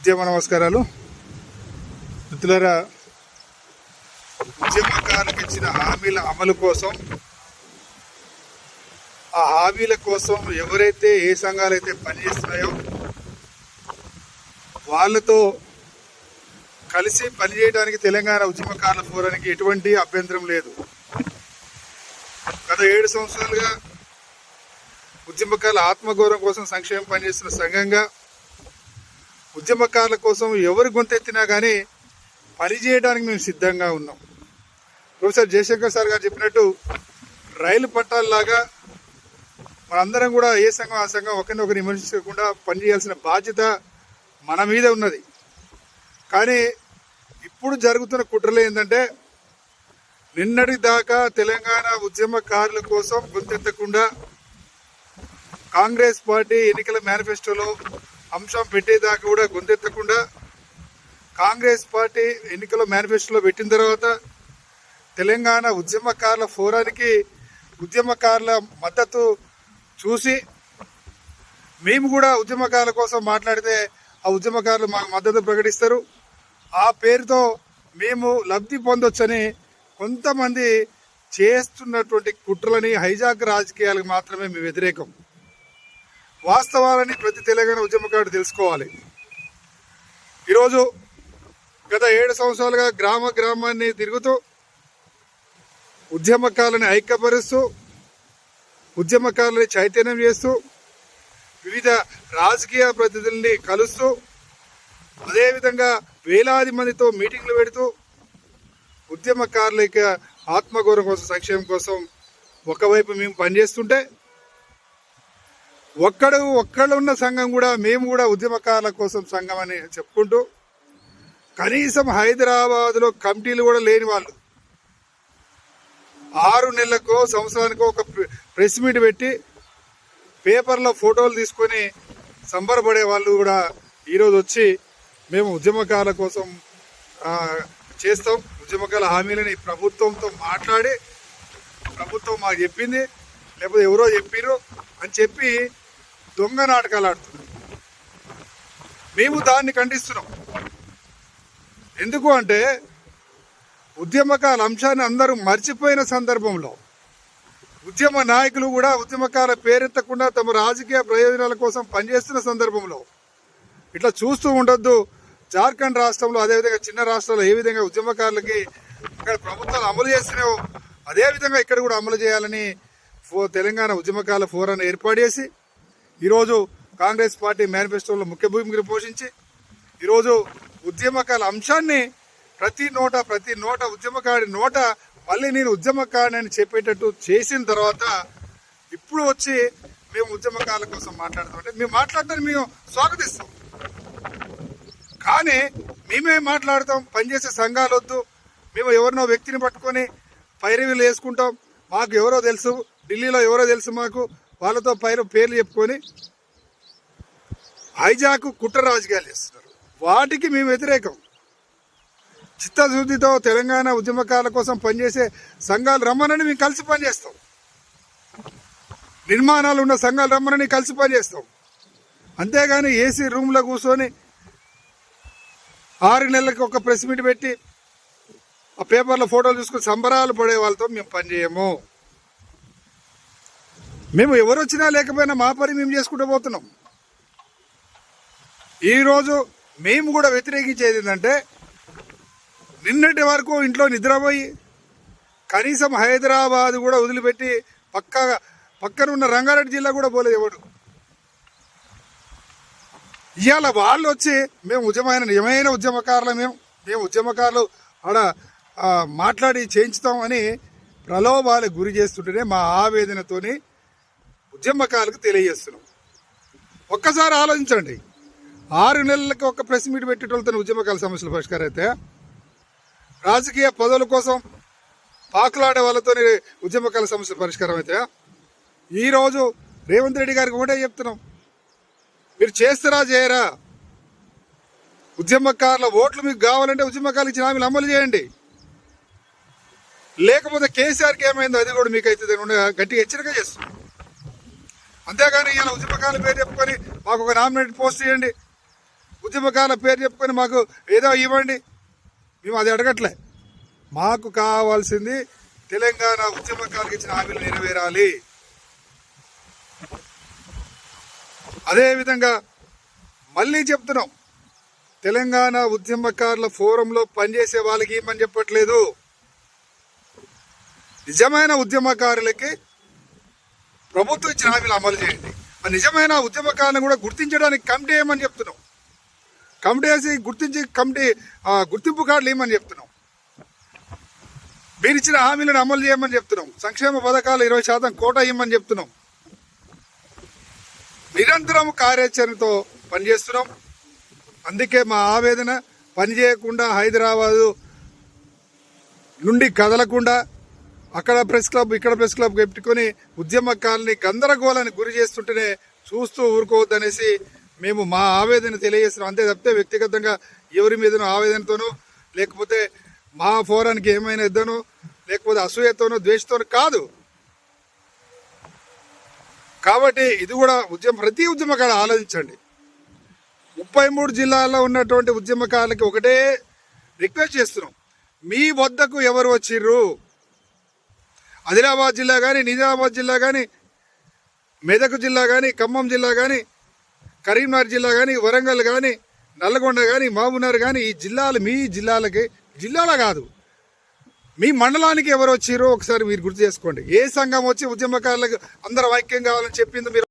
ఉద్యమ నమస్కారాలు. మిత్రులరా ఉద్యమకారులకు ఇచ్చిన హామీల అమలు కోసం ఆ హామీల కోసం ఎవరైతే ఏ సంఘాలు అయితే పనిచేస్తున్నాయో వాళ్ళతో కలిసి పనిచేయడానికి తెలంగాణ ఉద్యమకారుల ఫోరానికి ఎటువంటి అభ్యంతరం లేదు. గత ఏడు సంవత్సరాలుగా ఉద్యమకారుల ఆత్మగౌరవం కోసం సంక్షేమం పనిచేస్తున్న సంఘంగా ఉద్యమకారుల కోసం ఎవరు గొంతెత్తినా కానీ పనిచేయడానికి మేము సిద్ధంగా ఉన్నాం. ప్రొఫెసర్ జయశంకర్ సార్ గారు చెప్పినట్టు రైలు పట్టాలలాగా మనందరం కూడా ఏ సంఘం ఆ సంఘం ఒకరిని ఒకరిని విమర్శించకుండా పనిచేయాల్సిన బాధ్యత మన మీద ఉన్నది. కానీ ఇప్పుడు జరుగుతున్న కుట్రలు ఏంటంటే నిన్నటి దాకా తెలంగాణ ఉద్యమకారుల కోసం గుర్తెత్తకుండా కాంగ్రెస్ పార్టీ ఎన్నికల మేనిఫెస్టోలో అంశం పెట్టేదాకా కూడా గొంతెత్తకుండా కాంగ్రెస్ పార్టీ ఎన్నికల మేనిఫెస్టోలో పెట్టిన తర్వాత తెలంగాణ ఉద్యమకారుల ఫోరానికి ఉద్యమకారుల మద్దతు చూసి మేము కూడా ఉద్యమకారుల కోసం మాట్లాడితే ఆ ఉద్యమకారులు మాకు మద్దతు ప్రకటిస్తారు. ఆ పేరుతో మేము లబ్ధి పొందొచ్చని కొంతమంది చేస్తున్నటువంటి కుట్రలని హైజాక్ రాజకీయాలకు మాత్రమే మేము వ్యతిరేకం. వాస్తవాలని ప్రతి తెలంగాణ ఉద్యమకారుడు తెలుసుకోవాలి. ఈరోజు గత ఏడు సంవత్సరాలుగా గ్రామ గ్రామాన్ని తిరుగుతూ ఉద్యమకారులని ఐక్యపరుస్తూ ఉద్యమకారులని చైతన్యం చేస్తూ వివిధ రాజకీయ ప్రతినిధుల్ని కలుస్తూ అదేవిధంగా వేలాది మందితో మీటింగ్లు పెడుతూ ఉద్యమకారుల యొక్క ఆత్మగౌరవం కోసం సంక్షేమం కోసం ఒకవైపు మేము పనిచేస్తుంటే ఒక్కడు ఒక్కడు ఉన్న సంఘం కూడా మేము కూడా ఉద్యమకారుల కోసం సంఘం అని చెప్పుకుంటూ కనీసం హైదరాబాద్లో కమిటీలు కూడా లేని వాళ్ళు. ఆరు నెలలకో సంవత్సరానికో ఒక ప్రెస్ మీట్ పెట్టి పేపర్లో ఫోటోలు తీసుకొని సంబరపడే వాళ్ళు కూడా ఈరోజు వచ్చి మేము ఉద్యమకారుల కోసం చేస్తాం. ఉద్యమకాల హామీలని ప్రభుత్వంతో మాట్లాడి ప్రభుత్వం మాకు చెప్పింది లేకపోతే ఎవరో చెప్పిర్రు అని చెప్పి దొంగ నాటకాలు ఆడుతున్నారు మేము దాన్ని ఖండిస్తున్నాం. ఎందుకు అంటే ఉద్యమకాల అంశాన్ని అందరూ మర్చిపోయిన సందర్భంలో ఉద్యమ నాయకులు కూడా ఉద్యమకాల పేరెత్తకుండా తమ రాజకీయ ప్రయోజనాల కోసం పనిచేస్తున్న సందర్భంలో ఇట్లా చూస్తూ ఉండొద్దు. జార్ఖండ్ రాష్ట్రంలో అదేవిధంగా చిన్న రాష్ట్రాల్లో ఏ విధంగా ఉద్యమకారులకి అక్కడ ప్రభుత్వాలు అమలు చేస్తున్నాయో అదేవిధంగా ఇక్కడ కూడా అమలు చేయాలని ఫో తెలంగాణ ఉద్యమకాల ఫోరాన్ని ఏర్పాటు చేసి ఈరోజు కాంగ్రెస్ పార్టీ మేనిఫెస్టోలో ముఖ్య భూమికను పోషించి ఈరోజు ఉద్యమకాల అంశాన్ని ప్రతి నోట ప్రతి నోట ఉద్యమకాడి నోట మళ్ళీ నేను ఉద్యమకాడిని అని చెప్పేటట్టు చేసిన తర్వాత ఇప్పుడు వచ్చి మేము ఉద్యమకాల కోసం మాట్లాడుతామంటే మేము మాట్లాడటాన్ని మేము స్వాగతిస్తాం. కానీ మేమే మాట్లాడతాం పనిచేసే సంఘాలు వద్దు. మేము ఎవరినో వ్యక్తిని పట్టుకొని పైరవీలు వేసుకుంటాం. మాకు ఎవరో తెలుసు ఢిల్లీలో ఎవరో తెలుసు మాకు. వాళ్ళతో పైరు పేర్లు చెప్పుకొని హైజాకు కుట్ర రాజకీయాలు చేస్తున్నారు. వాటికి మేము వ్యతిరేకం. చిత్తశుద్ధితో తెలంగాణ ఉద్యమకాల కోసం పనిచేసే సంఘాలు రమ్మనని మేము కలిసి పనిచేస్తాం. నిర్మాణాలు ఉన్న సంఘాలు రమ్మనని కలిసి పనిచేస్తాం. అంతేగాని ఏసీ రూమ్లో కూర్చొని ఆరు నెలలకు ఒక ప్రెస్ మీట్ పెట్టి ఆ పేపర్లో ఫోటోలు చూసుకుని సంబరాలు పడే వాళ్ళతో మేము పనిచేయము. మేము ఎవరు వచ్చినా లేకపోయినా మా పని మేము చేసుకుంటూ పోతున్నాం. ఈరోజు మేము కూడా వ్యతిరేకించేది ఏంటంటే నిన్నటి వరకు ఇంట్లో నిద్రపోయి కనీసం హైదరాబాద్ కూడా వదిలిపెట్టి పక్క పక్కన ఉన్న రంగారెడ్డి జిల్లా కూడా పోలేదు ఎవడు ఇవాళ వాళ్ళు వచ్చి మేము ఉద్యమైన నిజమైన ఉద్యమకారులు మేము మేము ఉద్యమకారులు ఆడ మాట్లాడి చేయించుతామని ప్రలోభాలకు గురి చేస్తుంటేనే మా ఆవేదనతోని ఉద్యమకాలకు తెలియజేస్తున్నాం. ఒక్కసారి ఆలోచించండి. ఆరు నెలలకి ఒక ప్రెస్ మీట్ పెట్టేటోళ్ళతో ఉద్యమకాల సమస్యలు పరిష్కారం అయితే రాజకీయ పదవుల కోసం పాకులాడే వాళ్ళతో ఉద్యమకాల సమస్యలు పరిష్కారం అయితే ఈరోజు రేవంత్ రెడ్డి గారికి ఒకటే చెప్తున్నాం. మీరు చేస్తారా చేయరా? ఉద్యమకారుల ఓట్లు మీకు కావాలంటే ఉద్యమకాలు ఇచ్చిన హామీలు అమలు చేయండి. లేకపోతే కేసీఆర్కి ఏమైందో అది కూడా మీకు అయితే గట్టిగా హెచ్చరిక చేస్తున్నాం అంతేగాని ఈయన ఉద్యమకాల పేరు చెప్పుకొని మాకు ఒక నామినేట్ పోస్ట్ చేయండి. ఉద్యమకాల పేరు చెప్పుకొని మాకు ఏదో ఇవ్వండి. మేము అది అడగట్లే. మాకు కావాల్సింది తెలంగాణ ఉద్యమకాలకు ఇచ్చిన హామీలు నెరవేరాలి. అదేవిధంగా మళ్ళీ చెప్తున్నాం. తెలంగాణ ఉద్యమకారుల ఫోరంలో పనిచేసే వాళ్ళకి ఏమని చెప్పట్లేదు? నిజమైన ఉద్యమకారులకి ప్రభుత్వం ఇచ్చిన హామీలు అమలు చేయండి. ఆ నిజమైన ఉద్యమకారులను కూడా గుర్తించడానికి కమిటీ ఏమని చెప్తున్నాం కమిటీ వేసి గుర్తించి కమిటీ గుర్తింపు కార్డులు ఇవ్వమని చెప్తున్నాం మీరు ఇచ్చిన హామీలను అమలు చేయమని చెప్తున్నాం సంక్షేమ పథకాలు ఇరవై శాతం కోట ఇవ్వమని చెప్తున్నాం నిరంతరం కార్యాచరణతో పనిచేస్తున్నాం. అందుకే మా ఆవేదన పని చేయకుండా హైదరాబాదు నుండి కదలకుండా అక్కడ ప్రెస్ క్లబ్ ఇక్కడ ప్రెస్ క్లబ్ పెట్టుకొని ఉద్యమకాలని గందరగోళానికి గురి చేస్తుంటేనే చూస్తూ ఊరుకోవద్దనేసి మేము మా ఆవేదన తెలియజేస్తున్నాం. అంతే తప్పితే వ్యక్తిగతంగా ఎవరి మీదనో ఆవేదనతోనో లేకపోతే మా ఫోరానికి ఏమైనా ఇద్దనో లేకపోతే అసూయతోనో ద్వేషతోనో కాదు. కాబట్టి ఇది కూడా ఉద్యమ ప్రతి ఉద్యమకాలు ఆలోచించండి. ముప్పై మూడు జిల్లాల్లో ఉన్నటువంటి ఉద్యమకారులకి ఒకటే రిక్వెస్ట్ చేస్తున్నాం. మీ వద్దకు ఎవరు వచ్చిర్రు? ఆదిలాబాద్ జిల్లా కానీ నిజామాబాద్ జిల్లా కానీ మెదక్ జిల్లా కానీ ఖమ్మం జిల్లా కానీ కరీంనగర్ జిల్లా కానీ వరంగల్ కానీ నల్లగొండ కానీ మహబూబ్నగర్ కానీ ఈ జిల్లాలు మీ జిల్లాలకి జిల్లాల కాదు. మీ మండలానికి ఎవరు వచ్చారో ఒకసారి మీరు గుర్తు చేసుకోండి. ఏ సంఘం వచ్చి ఉద్యమకారులకు అందరం ఐక్యం కావాలని చెప్పింది మీరు